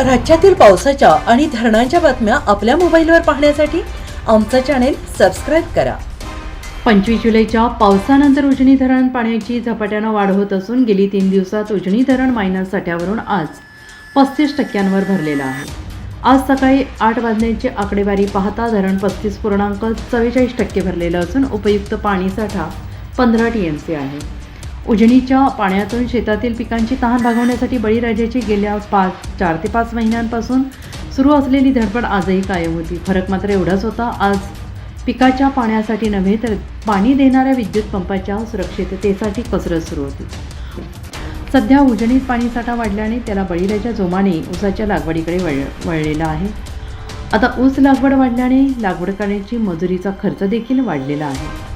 राज्यातील पावसाच्या आणि धरणांच्या बातम्या आपल्या मोबाईलवर पाहण्यासाठी आमचं चॅनेल सबस्क्राईब करा. पंचवीस जुलैच्या पावसानंतर उजनी धरण पाण्याची झपाट्यानं वाढ होत असून गेली तीन दिवसात उजनी धरण मायनस साठ्यावरून आज पस्तीस टक्क्यांवर भरलेलं आहे. आज सकाळी आठ वाजण्याची आकडेवारी पाहता धरण पस्तीस पूर्णांक चव्वेचाळीस टक्के भरलेलं असून उपयुक्त पाणीसाठा पंधरा टी एम सी आहे. उजनीच्या पाण्यातून शेतातील पिकांची तहान भागवण्यासाठी बळीराजाची गेल्या पाच चार ते पाच महिन्यांपासून सुरू असलेली धडपड आजही कायम होती. फरक मात्र एवढाच होता आज पिकाच्या पाण्यासाठी नव्हे तर पाणी देणाऱ्या विद्युत पंपाच्या सुरक्षिततेसाठी कसरत सुरू होती. सध्या उजनीत पाणीसाठा वाढल्याने त्याला बळीराच्या जोमाने ऊसाच्या लागवडीकडे वळ वळलेला आहे. आता ऊस लागवड वाढल्याने लागवड करण्याची मजुरीचा खर्च देखील वाढलेला आहे.